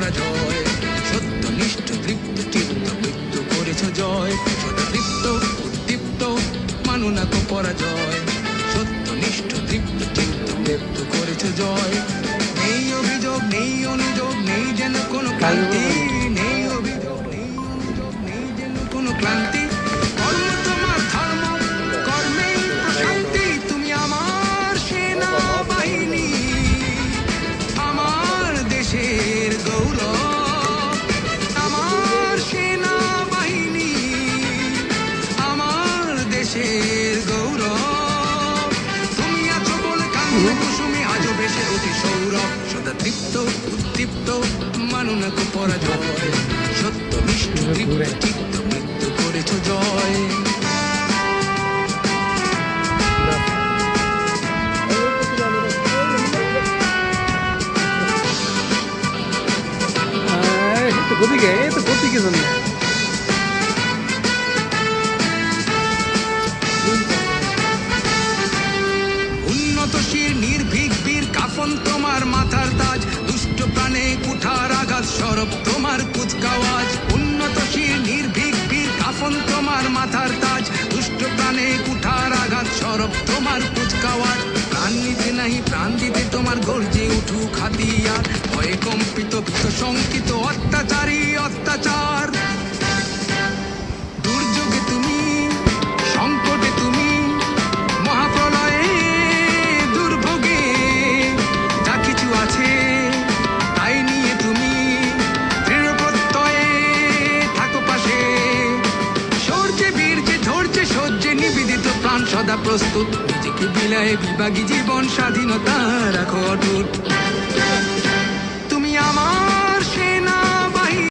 করা জয়। সত্য নিষ্ঠ তৃপ্ত চিত্ত মৃত্যু করেছ জয়। সদা তৃপ্ত উদ্দীপ্ত মানুনা মানুনাক পরাজয়। সত্য নিষ্ঠ তৃপ্ত চিত্ত মৃত্যু করেছ জয়। নেই অভিযোগ নেই অনুযোগ নেই যেন কোনো ক্লান্তি। নেই অভিযোগ নেই অনুযোগ নেই যেন কোনো ক্লান্তি। প্রতি সৌরভ। সদা তৃপ্ত, উদ্দীপ্ত মানুনক পরাজয়। সত্য তৃপ্ত চিত্ত, মৃত্যু করেছ জয়। গতিকে, এই তো গতিকে জন্য কাফন তোমার মাথার তাজ। দুষ্ট প্রাণে কুঠার আঘাত, সরব তোমার কুচকাওয়াজ উন্নত শির, নির্ভীক বীর কাফন তোমার মাথার তাজ। দুষ্ট প্রাণে কুঠার আঘাত, সরব তোমার কুচকাওয়াজ প্রাণ নিতে নাহি, প্রাণ দিতে তোমার গর্জে উঠুক হাতিয়ার। ভয়ে কম্পিত শঙ্কিত, অত্যাচারী, অত্যাচার। সদা প্রস্তুত। নিজেকে বিলায় বিভাগী জীবন স্বাধীনতা রাখো অটুট।